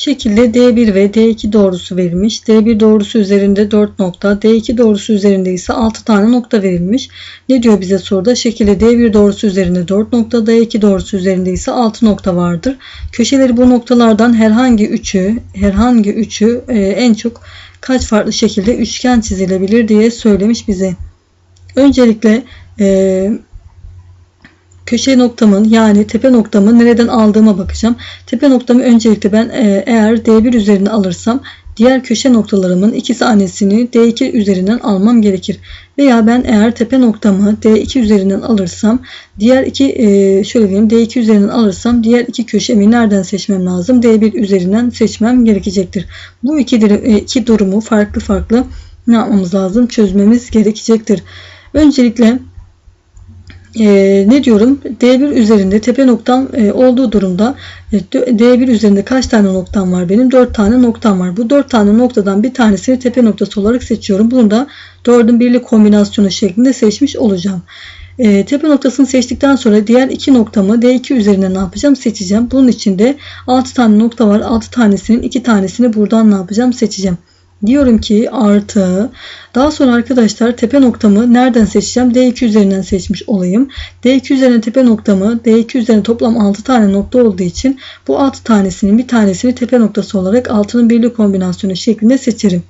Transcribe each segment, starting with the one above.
Şekilde D1 ve D2 doğrusu verilmiş. D1 doğrusu üzerinde 4 nokta, D2 doğrusu üzerinde ise 6 tane nokta verilmiş. Ne diyor bize soruda? Şekilde D1 doğrusu üzerinde 4 nokta, D2 doğrusu üzerinde ise 6 nokta vardır. Köşeleri bu noktalardan herhangi üçü, herhangi üçü e, en çok kaç farklı şekilde üçgen çizilebilir diye söylemiş bize. Öncelikle e, köşe noktamın yani tepe noktamı nereden aldığıma bakacağım. Tepe noktamı öncelikle ben e, eğer D1 üzerine alırsam diğer köşe noktalarımın iki tanesini D2 üzerinden almam gerekir. Veya ben eğer tepe noktamı D2 üzerinden alırsam diğer iki e, şöyle diyeyim D2 üzerinden alırsam diğer iki köşemi nereden seçmem lazım? D1 üzerinden seçmem gerekecektir. Bu iki, e, iki durumu farklı farklı ne yapmamız lazım? Çözmemiz gerekecektir. Öncelikle e, ne diyorum? D1 üzerinde tepe noktam e, olduğu durumda e, D1 üzerinde kaç tane noktam var benim? 4 tane noktam var. Bu 4 tane noktadan bir tanesini tepe noktası olarak seçiyorum. Bunu da 4'ün birlik kombinasyonu şeklinde seçmiş olacağım. E, tepe noktasını seçtikten sonra diğer iki noktamı D2 üzerine ne yapacağım? Seçeceğim. Bunun için de 6 tane nokta var. 6 tanesinin 2 tanesini buradan ne yapacağım? Seçeceğim. Diyorum ki artı daha sonra arkadaşlar tepe noktamı nereden seçeceğim? D2 üzerinden seçmiş olayım. D2 üzerine tepe noktamı D2 üzerine toplam 6 tane nokta olduğu için bu 6 tanesinin bir tanesini tepe noktası olarak 6'nın birli kombinasyonu şeklinde seçerim.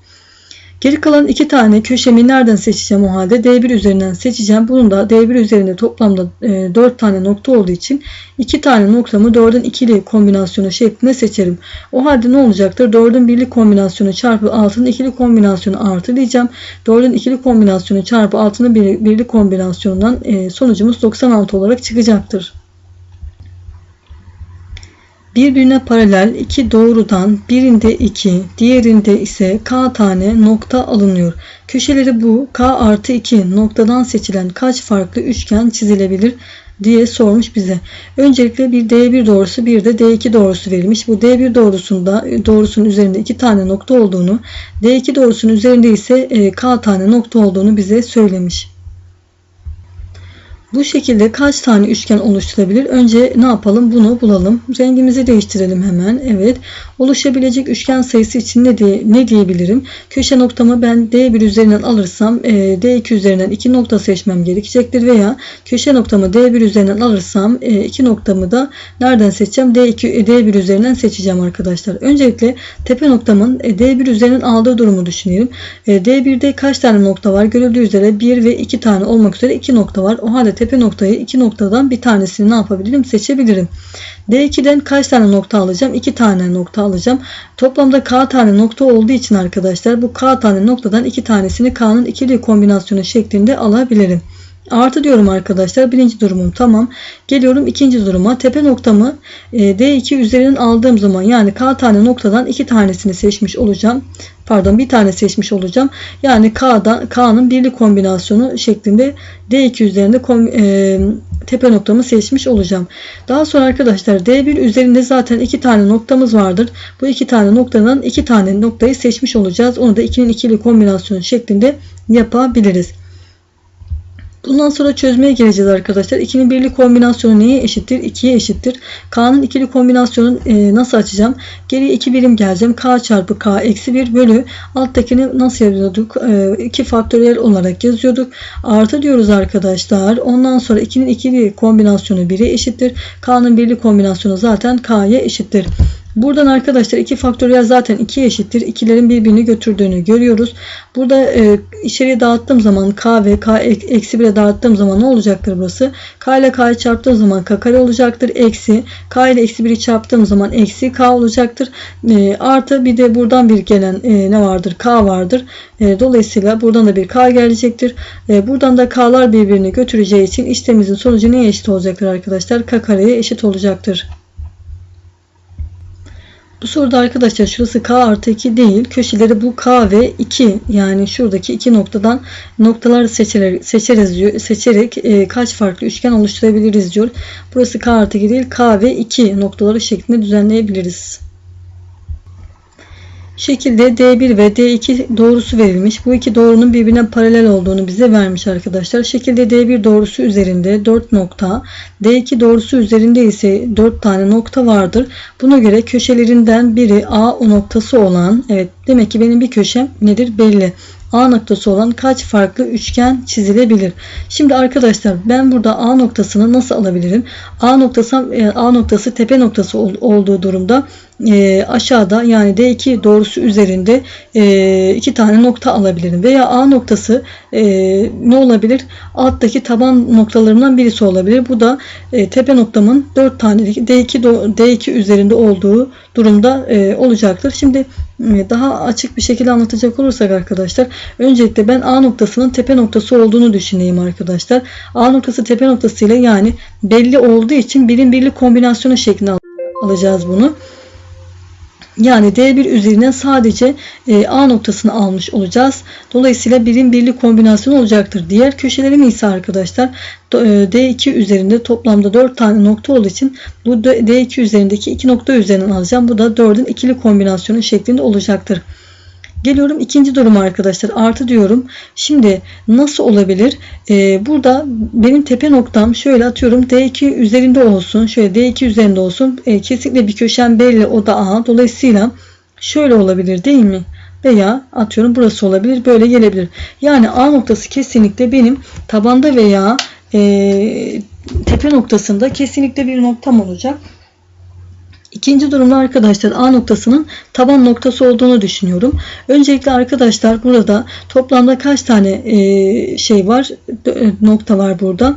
Geri kalan iki tane köşemi nereden seçeceğim o halde? D1 üzerinden seçeceğim. Bunun da D1 üzerinde toplamda 4 tane nokta olduğu için 2 tane noktamı 4'ün ikili kombinasyonu şeklinde seçerim. O halde ne olacaktır? 4'ün birli kombinasyonu çarpı 6'nın ikili kombinasyonu artı diyeceğim. 4'ün ikili kombinasyonu çarpı 6'nın birli kombinasyonundan sonucumuz 96 olarak çıkacaktır. Birbirine paralel iki doğrudan birinde 2, diğerinde ise k tane nokta alınıyor. Köşeleri bu k artı 2 noktadan seçilen kaç farklı üçgen çizilebilir diye sormuş bize. Öncelikle bir D1 doğrusu bir de D2 doğrusu verilmiş. Bu D1 doğrusunda doğrusunun üzerinde iki tane nokta olduğunu, D2 doğrusunun üzerinde ise e, k tane nokta olduğunu bize söylemiş. Bu şekilde kaç tane üçgen oluşturabilir? Önce ne yapalım? Bunu bulalım. Rengimizi değiştirelim hemen. Evet. Oluşabilecek üçgen sayısı için ne, diye, ne diyebilirim? Köşe noktamı ben D1 üzerinden alırsam e, D2 üzerinden 2 nokta seçmem gerekecektir. Veya köşe noktamı D1 üzerinden alırsam e, 2 noktamı da nereden seçeceğim? D2, e, D1 üzerinden seçeceğim arkadaşlar. Öncelikle tepe noktamın e, D1 üzerinden aldığı durumu düşünelim. E, D1'de kaç tane nokta var? Görüldüğü üzere 1 ve 2 tane olmak üzere 2 nokta var. O halde tepe noktayı iki noktadan bir tanesini ne yapabilirim? Seçebilirim. D2'den kaç tane nokta alacağım? 2 tane nokta alacağım. Toplamda K tane nokta olduğu için arkadaşlar bu K tane noktadan 2 tanesini K'nın ikili kombinasyonu şeklinde alabilirim. Artı diyorum arkadaşlar. Birinci durumum tamam. Geliyorum ikinci duruma. Tepe noktamı e, D2 üzerinden aldığım zaman yani K tane noktadan iki tanesini seçmiş olacağım. Pardon bir tane seçmiş olacağım. Yani K'da K'nın birli kombinasyonu şeklinde D2 üzerinde e, tepe noktamı seçmiş olacağım. Daha sonra arkadaşlar D1 üzerinde zaten iki tane noktamız vardır. Bu iki tane noktadan iki tane noktayı seçmiş olacağız. Onu da 2'nin ikili kombinasyonu şeklinde yapabiliriz. Bundan sonra çözmeye geleceğiz arkadaşlar. 2'nin birli kombinasyonu neye eşittir? 2'ye eşittir. K'nın ikili kombinasyonunu e, nasıl açacağım? Geriye 2 birim geleceğim. K çarpı K eksi 1 bölü alttakini nasıl yazıyorduk? E, 2 faktöriyel olarak yazıyorduk. Artı diyoruz arkadaşlar. Ondan sonra 2'nin ikili kombinasyonu 1'e eşittir. K'nın birli kombinasyonu zaten K'ya eşittir. Buradan arkadaşlar 2 faktöriyel zaten 2 eşittir. İkilerin birbirini götürdüğünü görüyoruz. Burada e, içeriye dağıttığım zaman k ve k eksi 1'e dağıttığım zaman ne olacaktır burası? k ile k'yı çarptığım zaman k kare olacaktır. Eksi k ile eksi 1'i çarptığım zaman eksi k olacaktır. E, artı bir de buradan bir gelen e, ne vardır? k vardır. E, dolayısıyla buradan da bir k gelecektir. E, buradan da k'lar birbirini götüreceği için işlemimizin sonucu neye eşit olacaktır arkadaşlar? k kareye eşit olacaktır. Bu soruda arkadaşlar şurası k artı 2 değil. Köşeleri bu k ve 2 yani şuradaki iki noktadan noktalar seçerek, seçeriz diyor, seçerek e, kaç farklı üçgen oluşturabiliriz diyor. Burası k artı 2 değil k ve 2 noktaları şeklinde düzenleyebiliriz. Şekilde D1 ve D2 doğrusu verilmiş. Bu iki doğrunun birbirine paralel olduğunu bize vermiş arkadaşlar. Şekilde D1 doğrusu üzerinde 4 nokta, D2 doğrusu üzerinde ise 4 tane nokta vardır. Buna göre köşelerinden biri A o noktası olan, evet demek ki benim bir köşem nedir belli. A noktası olan kaç farklı üçgen çizilebilir? Şimdi arkadaşlar ben burada A noktasını nasıl alabilirim? A noktası A noktası tepe noktası olduğu durumda e, aşağıda yani D2 doğrusu üzerinde e, iki tane nokta alabilirim. Veya A noktası e, ne olabilir? Alttaki taban noktalarından birisi olabilir. Bu da e, tepe noktamın 4 tane D2 D2 üzerinde olduğu durumda e, olacaktır. Şimdi e, daha açık bir şekilde anlatacak olursak arkadaşlar öncelikle ben A noktasının tepe noktası olduğunu düşüneyim arkadaşlar. A noktası tepe noktasıyla yani belli olduğu için birim birlik kombinasyonu şeklinde alacağız bunu. Yani D1 üzerinden sadece e, A noktasını almış olacağız. Dolayısıyla birim birlik kombinasyonu olacaktır. Diğer köşelerim ise arkadaşlar D2 üzerinde toplamda 4 tane nokta olduğu için bu D2 üzerindeki 2 nokta üzerinden alacağım. Bu da 4'ün ikili kombinasyonu şeklinde olacaktır. Geliyorum ikinci duruma arkadaşlar. Artı diyorum. Şimdi nasıl olabilir? Ee, burada benim tepe noktam şöyle atıyorum D2 üzerinde olsun. Şöyle D2 üzerinde olsun. Ee, kesinlikle bir köşem belli. O da A. Dolayısıyla şöyle olabilir değil mi? Veya atıyorum burası olabilir. Böyle gelebilir. Yani A noktası kesinlikle benim tabanda veya e, tepe noktasında kesinlikle bir noktam olacak. İkinci durumda arkadaşlar A noktasının taban noktası olduğunu düşünüyorum. Öncelikle arkadaşlar burada toplamda kaç tane e, şey var e, nokta var burada.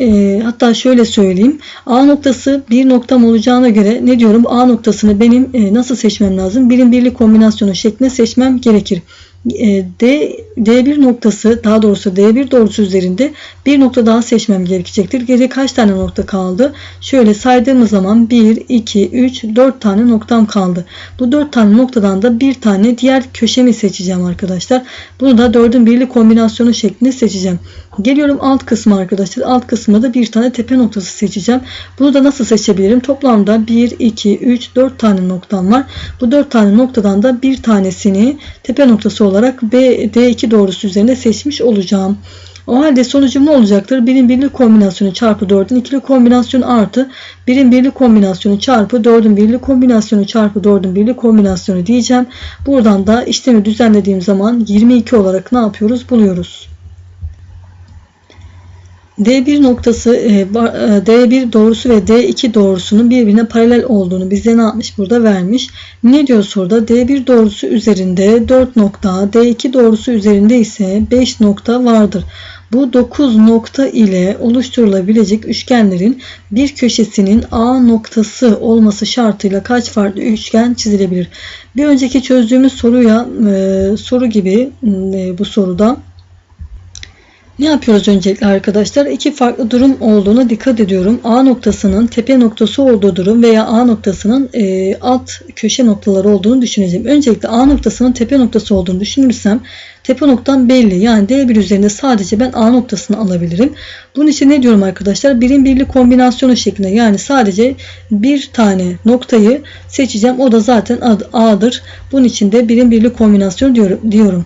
E, hatta şöyle söyleyeyim. A noktası bir noktam olacağına göre ne diyorum? A noktasını benim e, nasıl seçmem lazım? Birim birlik kombinasyonu şeklinde seçmem gerekir. E, D, D1 noktası daha doğrusu D1 doğrusu üzerinde bir nokta daha seçmem gerekecektir. Geriye kaç tane nokta kaldı? Şöyle saydığımız zaman 1, 2, 3, 4 tane noktam kaldı. Bu 4 tane noktadan da bir tane diğer köşemi seçeceğim arkadaşlar. Bunu da 4'ün birli kombinasyonu şeklinde seçeceğim. Geliyorum alt kısmı arkadaşlar. Alt kısmında da bir tane tepe noktası seçeceğim. Bunu da nasıl seçebilirim? Toplamda 1, 2, 3, 4 tane noktam var. Bu 4 tane noktadan da bir tanesini tepe noktası olarak B, D2 doğrusu üzerinde seçmiş olacağım. O halde sonucum ne olacaktır? Birim birlik kombinasyonu çarpı 4'ün ikili kombinasyonu artı birim birlik kombinasyonu çarpı 4'ün birlik kombinasyonu çarpı 4'ün birlik kombinasyonu diyeceğim. Buradan da işlemi düzenlediğim zaman 22 olarak ne yapıyoruz? Buluyoruz. D1 noktası e, D1 doğrusu ve D2 doğrusunun birbirine paralel olduğunu bize ne yapmış burada vermiş. Ne diyor soruda? D1 doğrusu üzerinde 4 nokta, D2 doğrusu üzerinde ise 5 nokta vardır. Bu 9 nokta ile oluşturulabilecek üçgenlerin bir köşesinin A noktası olması şartıyla kaç farklı üçgen çizilebilir? Bir önceki çözdüğümüz soruya e, soru gibi e, bu soruda ne yapıyoruz öncelikle arkadaşlar? İki farklı durum olduğuna dikkat ediyorum. A noktasının tepe noktası olduğu durum veya A noktasının e, alt köşe noktaları olduğunu düşüneceğim. Öncelikle A noktasının tepe noktası olduğunu düşünürsem tepe noktam belli. Yani D1 üzerinde sadece ben A noktasını alabilirim. Bunun için ne diyorum arkadaşlar? Birim birlik kombinasyonu şeklinde yani sadece bir tane noktayı seçeceğim. O da zaten A'dır. Bunun için de birim birlik kombinasyonu diyorum.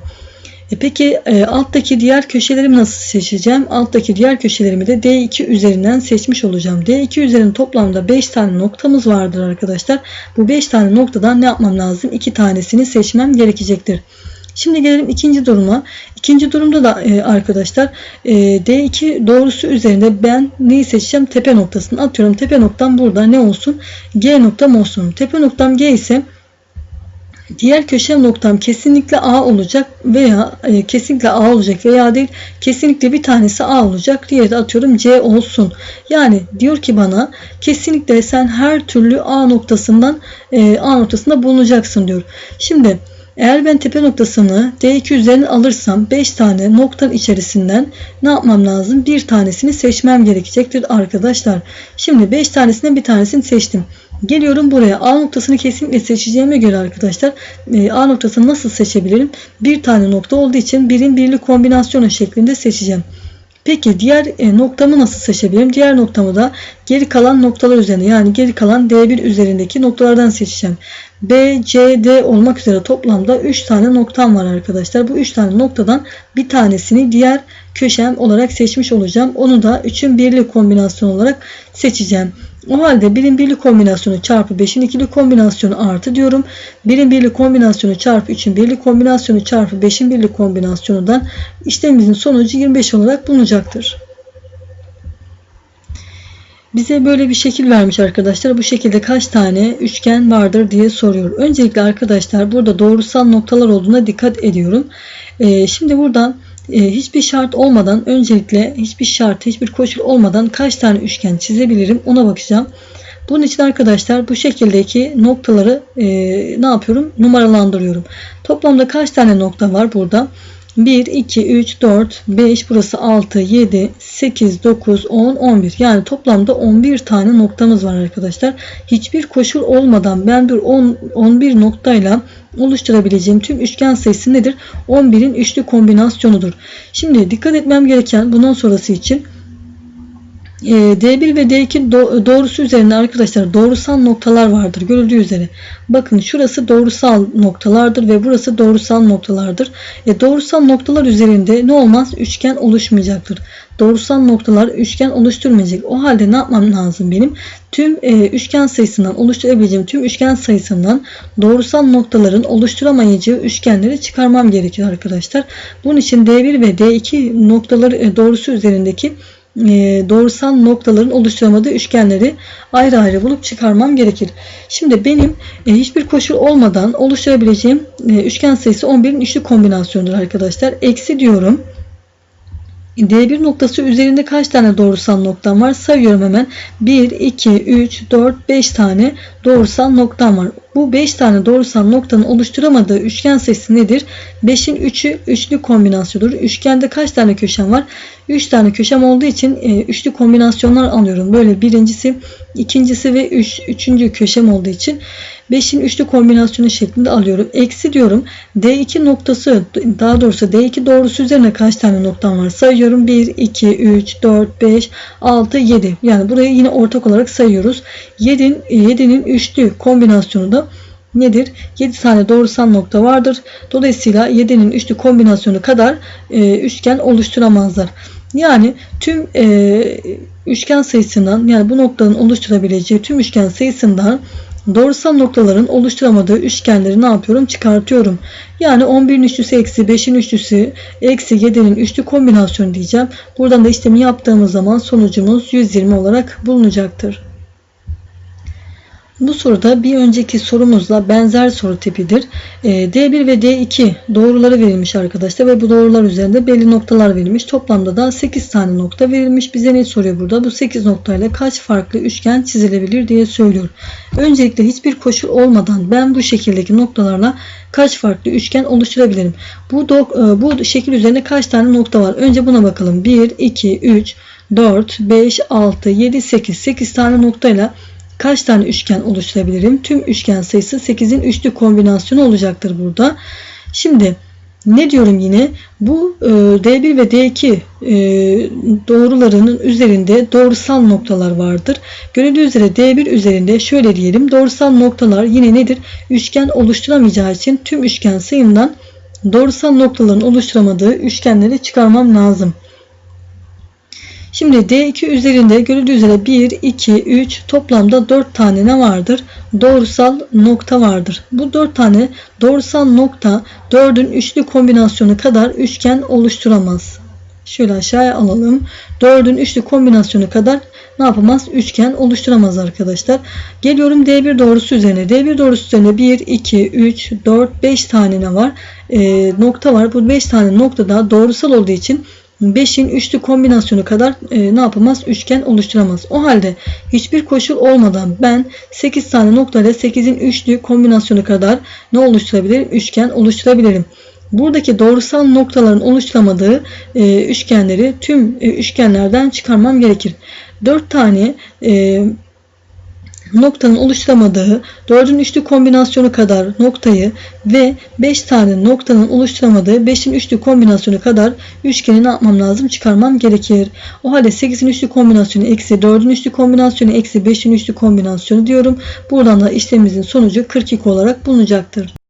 E peki e, alttaki diğer köşelerimi nasıl seçeceğim? Alttaki diğer köşelerimi de D2 üzerinden seçmiş olacağım. D2 üzerinin toplamda 5 tane noktamız vardır arkadaşlar. Bu 5 tane noktadan ne yapmam lazım? 2 tanesini seçmem gerekecektir. Şimdi gelelim ikinci duruma. İkinci durumda da e, arkadaşlar e, D2 doğrusu üzerinde ben neyi seçeceğim? Tepe noktasını atıyorum. Tepe noktam burada ne olsun? G noktam olsun. Tepe noktam G ise Diğer köşe noktam kesinlikle A olacak veya e, kesinlikle A olacak veya değil kesinlikle bir tanesi A olacak. Diğeri de atıyorum C olsun. Yani diyor ki bana kesinlikle sen her türlü A noktasından e, A noktasında bulunacaksın diyor. Şimdi eğer ben tepe noktasını D2 üzerine alırsam 5 tane noktanın içerisinden ne yapmam lazım? Bir tanesini seçmem gerekecektir arkadaşlar. Şimdi 5 tanesinden bir tanesini seçtim. Geliyorum buraya. A noktasını kesinlikle seçeceğime göre arkadaşlar e, A noktasını nasıl seçebilirim? Bir tane nokta olduğu için birim birlik kombinasyonu şeklinde seçeceğim. Peki diğer e, noktamı nasıl seçebilirim? Diğer noktamı da geri kalan noktalar üzerine yani geri kalan D1 üzerindeki noktalardan seçeceğim. B, C, D olmak üzere toplamda 3 tane noktam var arkadaşlar. Bu 3 tane noktadan bir tanesini diğer köşem olarak seçmiş olacağım. Onu da 3'ün birli kombinasyon olarak seçeceğim. O halde 1'in birli kombinasyonu çarpı 5'in ikili kombinasyonu artı diyorum. 1'in birli kombinasyonu çarpı 3'ün birli kombinasyonu çarpı 5'in birli kombinasyonundan işlemimizin sonucu 25 olarak bulunacaktır. Bize böyle bir şekil vermiş arkadaşlar. Bu şekilde kaç tane üçgen vardır diye soruyor. Öncelikle arkadaşlar burada doğrusal noktalar olduğuna dikkat ediyorum. Ee, şimdi buradan hiçbir şart olmadan öncelikle hiçbir şart, hiçbir koşul olmadan kaç tane üçgen çizebilirim ona bakacağım. Bunun için arkadaşlar bu şekildeki noktaları e, ne yapıyorum? Numaralandırıyorum. Toplamda kaç tane nokta var burada? 1, 2, 3, 4, 5, burası 6, 7, 8, 9, 10, 11. Yani toplamda 11 tane noktamız var arkadaşlar. Hiçbir koşul olmadan ben bir 10, 11 noktayla oluşturabileceğim tüm üçgen sayısı nedir? 11'in üçlü kombinasyonudur. Şimdi dikkat etmem gereken bundan sonrası için D1 ve D2 doğrusu üzerinde arkadaşlar doğrusal noktalar vardır. Görüldüğü üzere. Bakın şurası doğrusal noktalardır ve burası doğrusal noktalardır. E, doğrusal noktalar üzerinde ne olmaz? Üçgen oluşmayacaktır. Doğrusal noktalar üçgen oluşturmayacak. O halde ne yapmam lazım benim? Tüm e, üçgen sayısından oluşturabileceğim tüm üçgen sayısından doğrusal noktaların oluşturamayacağı üçgenleri çıkarmam gerekiyor arkadaşlar. Bunun için D1 ve D2 noktaları e, doğrusu üzerindeki e, doğrusal noktaların oluşturamadığı üçgenleri ayrı ayrı bulup çıkarmam gerekir. Şimdi benim e, hiçbir koşul olmadan oluşturabileceğim e, üçgen sayısı 11'in üçlü kombinasyonudur arkadaşlar. Eksi diyorum. D1 noktası üzerinde kaç tane doğrusal noktam var? Sayıyorum hemen. 1, 2, 3, 4, 5 tane doğrusal noktam var. Bu 5 tane doğrusal noktanın oluşturamadığı üçgen sayısı nedir? 5'in 3'ü üçlü kombinasyonudur. Üçgende kaç tane köşem var? 3 tane köşem olduğu için e, üçlü kombinasyonlar alıyorum. Böyle birincisi, ikincisi ve üç, üçüncü köşem olduğu için 5'in üçlü kombinasyonu şeklinde alıyorum. Eksi diyorum. D2 noktası daha doğrusu D2 doğrusu üzerine kaç tane noktam var? Sayıyorum. 1, 2, 3, 4, 5, 6, 7. Yani burayı yine ortak olarak sayıyoruz. 7'nin 7'nin üçlü kombinasyonu da nedir? 7 tane doğrusal nokta vardır. Dolayısıyla 7'nin üçlü kombinasyonu kadar e, üçgen oluşturamazlar. Yani tüm e, üçgen sayısından yani bu noktanın oluşturabileceği tüm üçgen sayısından doğrusal noktaların oluşturamadığı üçgenleri ne yapıyorum? Çıkartıyorum. Yani 11'in üçlüsü eksi 5'in üçlüsü eksi 7'nin üçlü kombinasyonu diyeceğim. Buradan da işlemi yaptığımız zaman sonucumuz 120 olarak bulunacaktır. Bu soruda bir önceki sorumuzla benzer soru tipidir. Ee, D1 ve D2 doğruları verilmiş arkadaşlar ve bu doğrular üzerinde belli noktalar verilmiş. Toplamda da 8 tane nokta verilmiş. Bize ne soruyor burada? Bu 8 noktayla kaç farklı üçgen çizilebilir diye söylüyor. Öncelikle hiçbir koşul olmadan ben bu şekildeki noktalarla kaç farklı üçgen oluşturabilirim? Bu, e, bu şekil üzerinde kaç tane nokta var? Önce buna bakalım. 1, 2, 3, 4, 5, 6, 7, 8. 8 tane noktayla kaç tane üçgen oluşturabilirim? Tüm üçgen sayısı 8'in üçlü kombinasyonu olacaktır burada. Şimdi ne diyorum yine? Bu e, D1 ve D2 e, doğrularının üzerinde doğrusal noktalar vardır. Görüldüğü üzere D1 üzerinde şöyle diyelim. Doğrusal noktalar yine nedir? Üçgen oluşturamayacağı için tüm üçgen sayımdan doğrusal noktaların oluşturamadığı üçgenleri çıkarmam lazım. Şimdi D2 üzerinde görüldüğü üzere 1, 2, 3 toplamda 4 tane ne vardır? Doğrusal nokta vardır. Bu 4 tane doğrusal nokta 4'ün üçlü kombinasyonu kadar üçgen oluşturamaz. Şöyle aşağıya alalım. 4'ün üçlü kombinasyonu kadar ne yapamaz? Üçgen oluşturamaz arkadaşlar. Geliyorum D1 doğrusu üzerine. D1 doğrusu üzerine 1, 2, 3, 4, 5 tane ne var? E, nokta var. Bu 5 tane noktada doğrusal olduğu için 5'in üçlü kombinasyonu kadar e, ne yapamaz? Üçgen oluşturamaz. O halde hiçbir koşul olmadan ben 8 tane nokta ile 8'in üçlü kombinasyonu kadar ne oluşturabilirim? Üçgen oluşturabilirim. Buradaki doğrusal noktaların oluşturamadığı e, üçgenleri tüm e, üçgenlerden çıkarmam gerekir. 4 tane e, noktanın oluşturamadığı 4'ün üçlü kombinasyonu kadar noktayı ve 5 tane noktanın oluşturamadığı 5'in üçlü kombinasyonu kadar üçgeni ne yapmam lazım? Çıkarmam gerekir. O halde 8'in üçlü kombinasyonu eksi 4'ün üçlü kombinasyonu eksi 5'in üçlü kombinasyonu diyorum. Buradan da işlemimizin sonucu 42 olarak bulunacaktır.